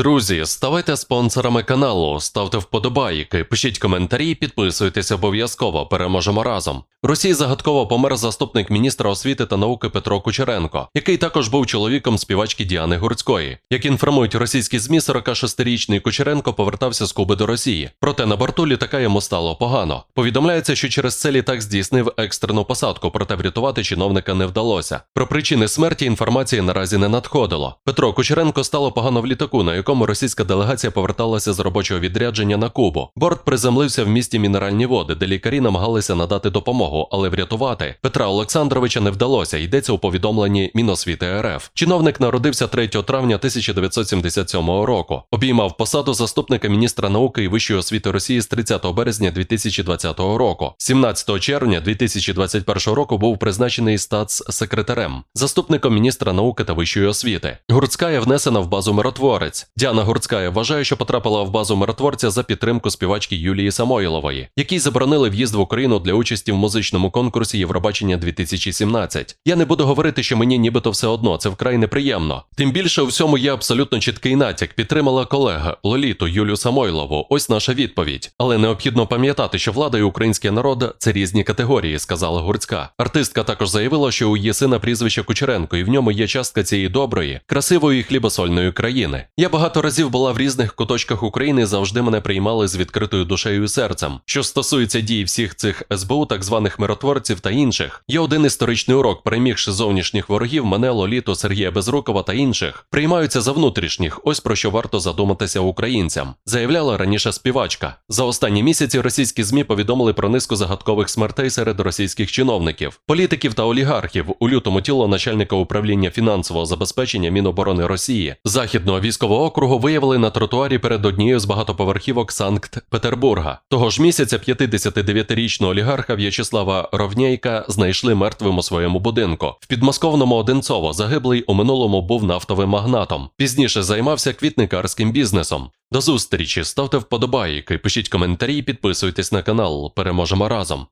Друзі, ставайте спонсорами каналу, ставте вподобайки, пишіть коментарі, підписуйтесь обов'язково. Переможемо разом. Росії загадково помер заступник міністра освіти та науки Петро Кучеренко, який також був чоловіком співачки Діани Гурцької. Як інформують російські змі, 46-річний Кучеренко повертався з Куби до Росії. Проте на борту літака йому стало погано. Повідомляється, що через це літак здійснив екстрену посадку, проте врятувати чиновника не вдалося. Про причини смерті інформації наразі не надходило. Петро Кучеренко стало погано в літаку, на якому російська делегація поверталася з робочого відрядження на Кубу. Борт приземлився в місті Мінеральні води, де лікарі намагалися надати допомогу, але врятувати Петра Олександровича не вдалося. Йдеться у повідомленні Міносвіти РФ. Чиновник народився 3 травня 1977 року. Обіймав посаду заступника міністра науки і вищої освіти Росії з 30 березня 2020 року. 17 червня 2021 року був призначений статс-секретарем, заступником міністра науки та вищої освіти. Гурцькая внесена в базу миротворець. Діана Гурцькая вважає, що потрапила в базу миротворця за підтримку співачки Юлії Самойлової, якій заборонили в'їзд в Україну для участі в музичному конкурсі Євробачення 2017. Я не буду говорити, що мені нібито все одно, це вкрай неприємно. Тим більше у всьому є абсолютно чіткий натяк. Підтримала колега Лоліту Юлю Самойлову. Ось наша відповідь. Але необхідно пам'ятати, що влада і український народ це різні категорії, сказала Гурцька. Артистка також заявила, що у її сина прізвище Кучеренко, і в ньому є частка цієї доброї, красивої хлібосольної країни. Я багато разів була в різних куточках України завжди мене приймали з відкритою душею і серцем. Що стосується дій всіх цих СБУ, так званих миротворців та інших, є один історичний урок, перемігши зовнішніх ворогів, мене Лоліту, Сергія Безрукова та інших, приймаються за внутрішніх. Ось про що варто задуматися українцям, заявляла раніше співачка. За останні місяці російські змі повідомили про низку загадкових смертей серед російських чиновників, політиків та олігархів. У лютому тіло начальника управління фінансового забезпечення Міноборони Росії західного військового округу виявили на тротуарі перед однією з багатоповерхівок Санкт-Петербурга. Того ж місяця 59-річного олігарха В'ячеслава Ровнєйка знайшли мертвим у своєму будинку. В підмосковному Одинцово загиблий у минулому був нафтовим магнатом. Пізніше займався квітникарським бізнесом. До зустрічі, ставте вподобайки, пишіть коментарі, підписуйтесь на канал. Переможемо разом.